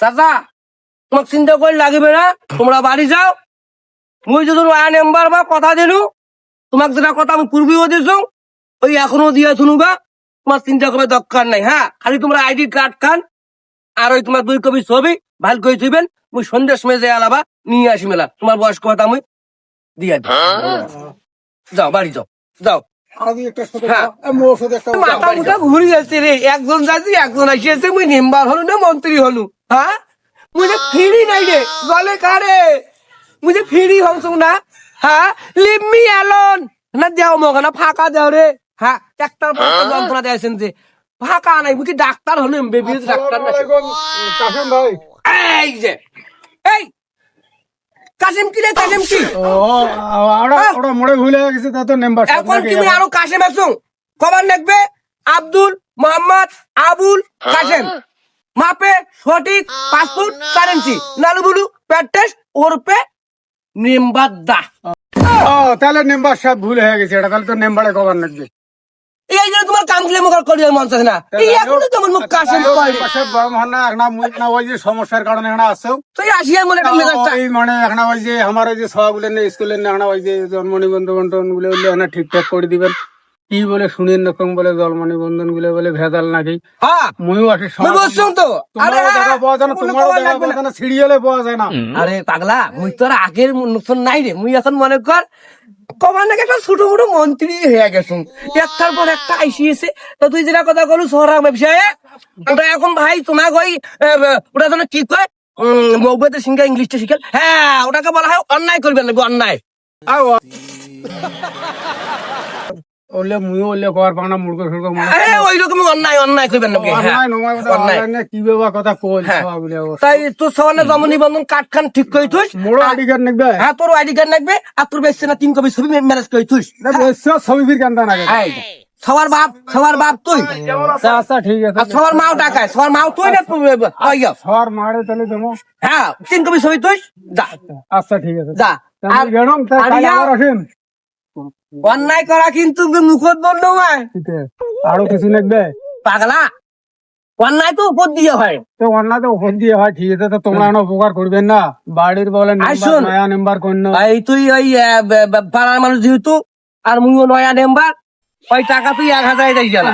চাচা তোমাক চিন্তা করে লাগবে না? তোমরা বাড়ি যাও। মুই যদি ওয়া নাম্বার বা কথা দিলু তোমাক যেটা কথা আমি পূর্বেও দিছো ওই এখনও দিয়ে শুনুবা তোমার চিন্তা করার দরকার নাই হ্যাঁ খালি তোমরা আইডি কার্ড খান আর ওই তোমার দুই কপি ছবি ভালো করে দিবেন মুই সন্ধ্যের সময় যে আলাবা নিয়ে আসি মেলা। তোমার বয়স কথা মুই দিয়ে। যাও বাড়ি যাও। যাও। মাথা ঘুরে যাচ্ছে রে। একজন যাচ্ছি একজন আসিয়েছে মুই মেম্বার হলু না মন্ত্রী হলু। মুই যে ফিরি নাই রে জলে কারে মুই যে ফিরি হংস না হ্যাঁ লিভ মি অ্যালোন না দেও মগ না ফাঁকা দেও রে হ্যাঁ একটা যন্ত্রণা দিয়েছেন যে ফাঁকা নাই কি ডাক্তার হলু এমবিবিএস ডাক্তার না কাসেম ভাই এই যে এই কাসিম কি রে কাসিম কি ও ওরা ওরা মোড়ে ভুলে গেছে তা তো নাম্বার এখন তুমি আরও কাশেম আছো খবর নেকবে? আব্দুল মোহাম্মদ সঠিক পাসপোর্ট ইঞ্চি নালুবুলু প্যাটেস ওরপে নিম্বাদ্দা ও তাহলে নাম্বার সব ভুল হয়ে গেছে এটা তাহলে তো নাম্বারে কভার লাগবে। এই যে তোমার কাম কিলে মুখ করি মন চাচ্ছে না। এই তোমার মুখ কাশেম পাশে গরম হন না একটা মুই না ওই যে সমস্যার কারণে তুই আসিয়া মনে একটা মেজাজটা ওই মানে যে আমার ওই যে সবগুলো স্কুলের না ওই যে জন্ম নিবন্ধন বন্টনগুলো ওগুলো ঠিকঠাক করে দিবেন। কি বলে শুনেন রকম বলে জন্ম নিবন্ধনগুলো বলে ভেজাল নাকি? হ্যাঁ আছি মুই তো। আরে তোমারও হ্যাঁ, দেখা পাওয়া যায় না সিরিয়ালে পাওয়া যায় আরে পাগলা মুই তো আর আগের নতুন নাই রে মুই এখন মনে কর কবার নাকি একটা ছোট মোটো মন্ত্রী হয়ে একটার পর একটা আইসিয়েছে তো তুই যেটা কথা বলু শহরা ব্যবসায় ওটা এখন ভাই তোমাকে ওই ওটা যেন কি কয় মৌবাতে সিংহা ইংলিশটা শিখেন হ্যাঁ ওটাকে বলা হয় অন্যায় করবেন না অন্যায়? ওলে ওলে কর পানা আরে ওই রকমই অন্যায় অন্যায় করবেন না হ্যাঁ, কথা অন্যায়। কি বাবা কথা কই হ্যাঁ। সবগুলো তাই নিবন্ধন খান ঠিক করে থুস। মোড়ো আইডি কার্ড নেবে হ্যাঁ তোর আইডি কার্ড লাগবে আর তোর বেশি না তিন কপি ছবি থুস। না বেশি ছবি ফির কেন লাগে সবার বাপ সবার বাপ তুই। আচ্ছা আচ্ছা ঠিক আছে। আর সবার মাও টাকায় সবার মাও তুই না তুই মারে তাহলে দেবো। হ্যাঁ তিন কপি ছবি তুই যা। আচ্ছা ঠিক আছে। যা। আর গেলাম তাই আর কাল আবার আসেন। অন্যায় করা কিন্তু মুখত বন্ধ হয়। আরও কিছু নেবে পাগলা। অন্যায় তো উপর দিয়ে হয়। তো অন্যায় তো ওখান দিয়ে হয় ঠিক আছে তো তোমরা এখন উপকার করবেন না। বাড়ির বলে। নয়া নাম্বার কোন এই তুই ওই পাড়ার মানুষ যেহেতু আর মুইও নয়া নেম্বার ওই টাকা তুই এক হাজার দেয় জানা।